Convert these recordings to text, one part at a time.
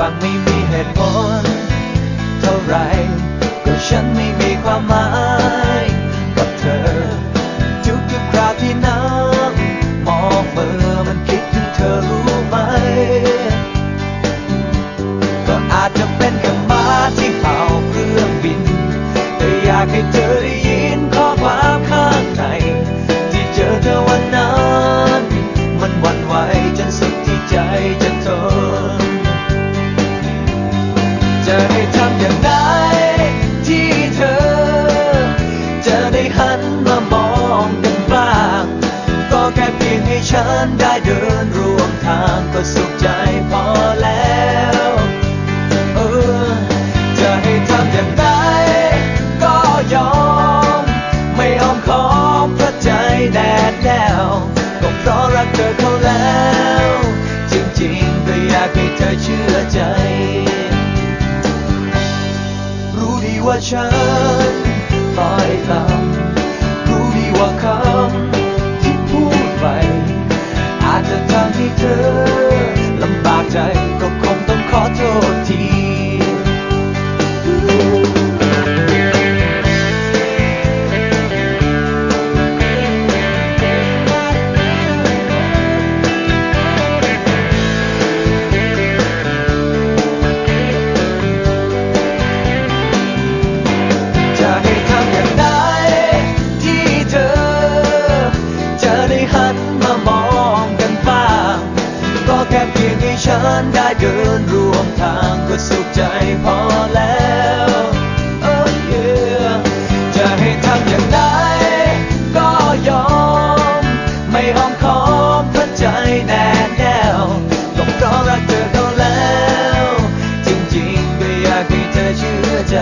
ฟังไม่ พียงให้ฉันได้เดินร่วมทางก็สุขใจพอแล้วเออจะให้ทำอย่างไรก็ยอม ไม่อ้อมค้อมพระใจแน่แน่วก็เพราะรักเธอเขาแล้ว จริงๆก็อยากให้เธอเชื่อใจ รู้ดีว่าฉันต้อยต่ำ แค่เพียงให้ฉันได้เดินร่วมทางก็สุขใจพอแล้ว Oh yeah จะให้ทำอย่างไรก็ยอม ไม่อ้อมค้อมเพราะใจแน่แน่วก็เพราะรักเธอเขาแล้ว จริงๆก็อยากให้เธอเชื่อใจ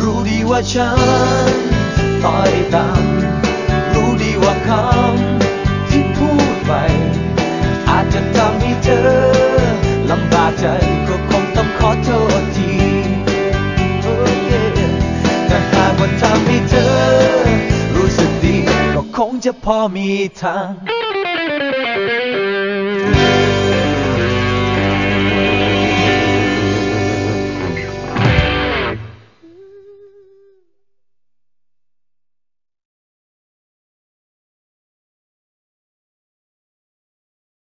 รู้ดีว่าฉันต้อยต่ำ จะพอมีทาง